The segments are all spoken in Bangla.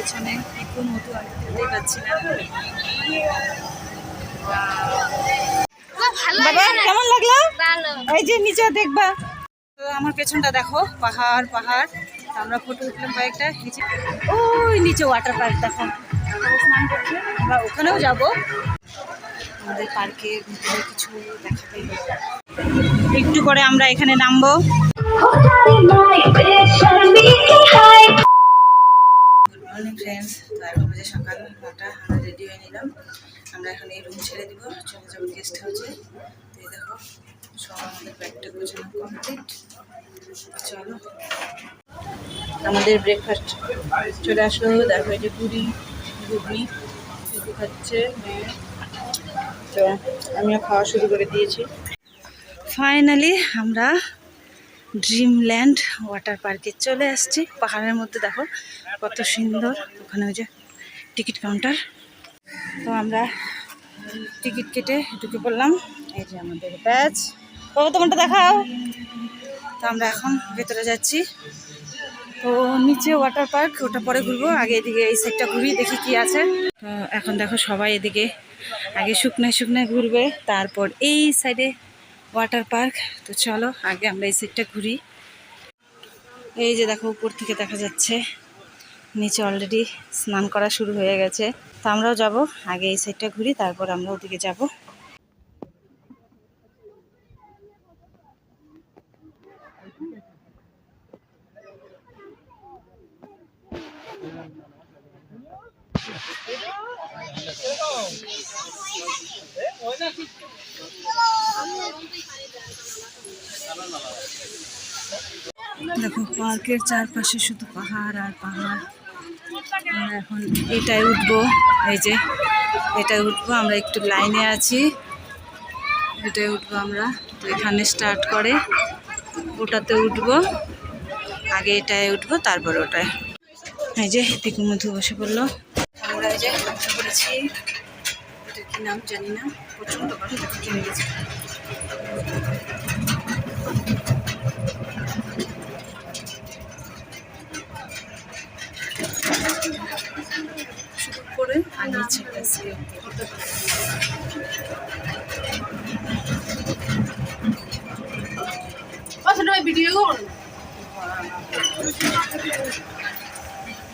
পেছনে পিকু মধু আমি পাচ্ছি না বাবা কেমন লাগল? এই যে নিচে দেখবা। তো আমার পেছনটা দেখো পাহাড় পাহাড়। আমরা ফটো উঠলাম কয়েকটা ওই নিচে ওয়াটার পার্ক দেখো। স্নান আমরা ওখানেও যাব। আমাদের পার্কে কিছু দেখাতে একটু করে আমরা এখানে নামবো। ফ্রেন্ডস তো এখন বাজে সকাল নটা আমরা রেডি হয়ে নিলাম। আমরা এখন এই রুম ছেড়ে দিব। চলে যাব গেস্ট হাউসে তো এই দেখো সব আমাদের ব্যাগটা গোছানো কমপ্লিট চলো। আমাদের ব্রেকফাস্ট চলে আসলো। দেখো এই যে পুরি, ঘুগনি ঘুগনি খাচ্ছে তো আমিও খাওয়া শুরু করে দিয়েছি। ফাইনালি আমরা ড্রিমল্যান্ড ওয়াটার পার্কে চলে আসছি। পাহাড়ের মধ্যে দেখো, কত সুন্দর। ওখানে ওই যে টিকিট কাউন্টার। তো আমরা টিকিট কেটে ঢুকে পড়লাম। এই যে আমাদের ব্যাচ। বাবা দেখাও? তো আমরা এখন ভেতরে যাচ্ছি। তো নিচে ওয়াটার পার্ক ওটা পরে ঘুরবো। আগে এদিকে এই সাইডটা ঘুরি দেখি কি আছে। তো এখন দেখো সবাই এদিকে আগে শুকনায় শুকনায় ঘুরবে, তারপর এই সাইডে ওয়াটার পার্ক। তো চলো, আগে আমরা এই সাইডটা ঘুরি। এই যে দেখো, উপর থেকে দেখা যাচ্ছে, নিচে অলরেডি স্নান করা শুরু হয়ে গেছে। তো আমরাও যাব, আগে এই সাইডটা ঘুরি, তারপর আমরা ওদিকে যাব। দেখো, পার্কের চারপাশে শুধু পাহাড় আর পাহাড়। আমরা এখন এটাই উঠবো। এই যে, এটাই উঠবো। আমরা একটু লাইনে আছি। এটাই উঠবো আমরা। তো এখানে স্টার্ট করে। ওটাতে উঠবো। আগে এটাই উঠবো, তারপর ওটায় এই যে পিকু মধু বসে পড়ল। আমরা এই যে বসে পড়েছি এটা কি নাম জানি না। প্রচণ্ড দেখো কিনে গেছে। করে আর নিচে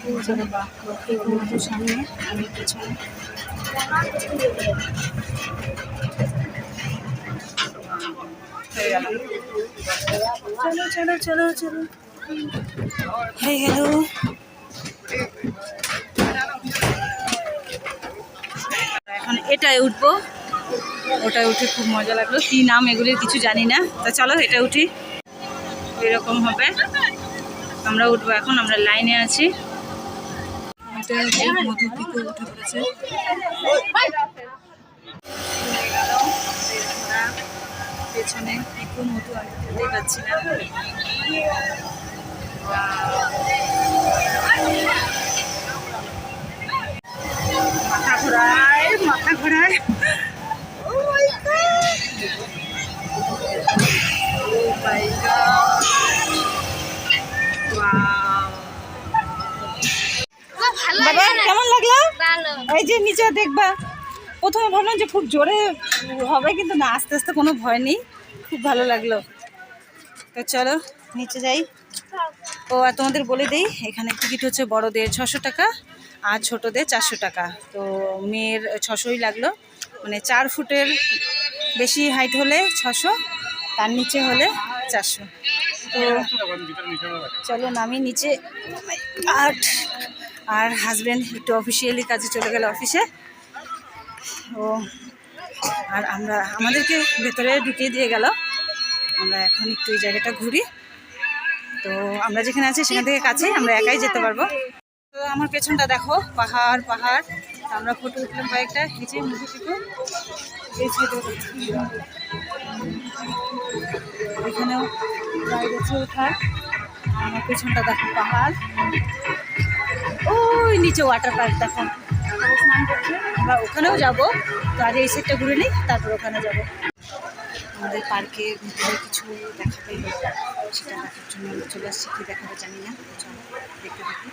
চলো চলো চলো চলো। হয়ে গেল এখন এটাই উঠবো। ওটায় উঠে খুব মজা লাগল। কি নাম এগুলির কিছু জানি না। তা চলো, এটা উঠি। এরকম হবে। আমরা উঠবো এখন, আমরা লাইনে আছি। এটা আমরা পেছনে পিকু মধু আমি দেখতেই পাচ্ছি না মাথা ঘোরায় মাথা ঘোরায়। Oh my God! এই যে নিচে দেখবা প্রথমে ভাবলাম যে খুব জোরে হবে কিন্তু না আস্তে আস্তে কোনো ভয় নেই খুব ভালো লাগল। তো চলো নিচে যাই। ও আর তোমাদের বলে দিই এখানে টিকিট হচ্ছে বড়দের ছশো টাকা আর ছোটদের চারশো টাকা। তো মেয়ের ছশোই লাগল মানে চার ফুটের বেশি হাইট হলে ছশো তার নিচে হলে চারশো। তো চলো নামি নিচে আট আর হাজব্যান্ড একটু অফিসিয়ালি কাজে চলে গেল অফিসে ও, আর আমরা, আমাদেরকে ভেতরে ঢুকিয়ে দিয়ে গেল। আমরা এখন একটু এই জায়গাটা ঘুরি। তো আমরা যেখানে আছি সেখান থেকে কাছেই আমরা একাই যেতে পারব। তো আমার পেছনটা দেখো, পাহাড় পাহাড়। আমরা ফটো উঠলাম কয়েকটা যে মুখে এখানেও গাড়ি গেছে ওঠার আমার পেছনটা দেখো, পাহাড়। ওই নিচে ওয়াটার পার্ক দেখো আমরা ওখানেও যাব। তো আগে এই সাইডটা ঘুরে নিই, তারপর ওখানে যাব। আমাদের পার্কে ভিতরে কিছু দেখাতে সেটা দেখার জন্য আমরা চলে আসছি। কী দেখাবে জানি না। চলো, দেখতে দেখি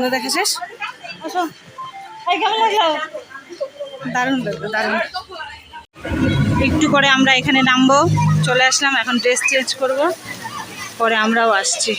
আমাদের দেখা শেষ? আসো। লাগল? দারুণ দারুণ। একটু করে আমরা এখানে নামবো চলে আসলাম এখন ড্রেস চেঞ্জ করব পরে আমরাও আসছি।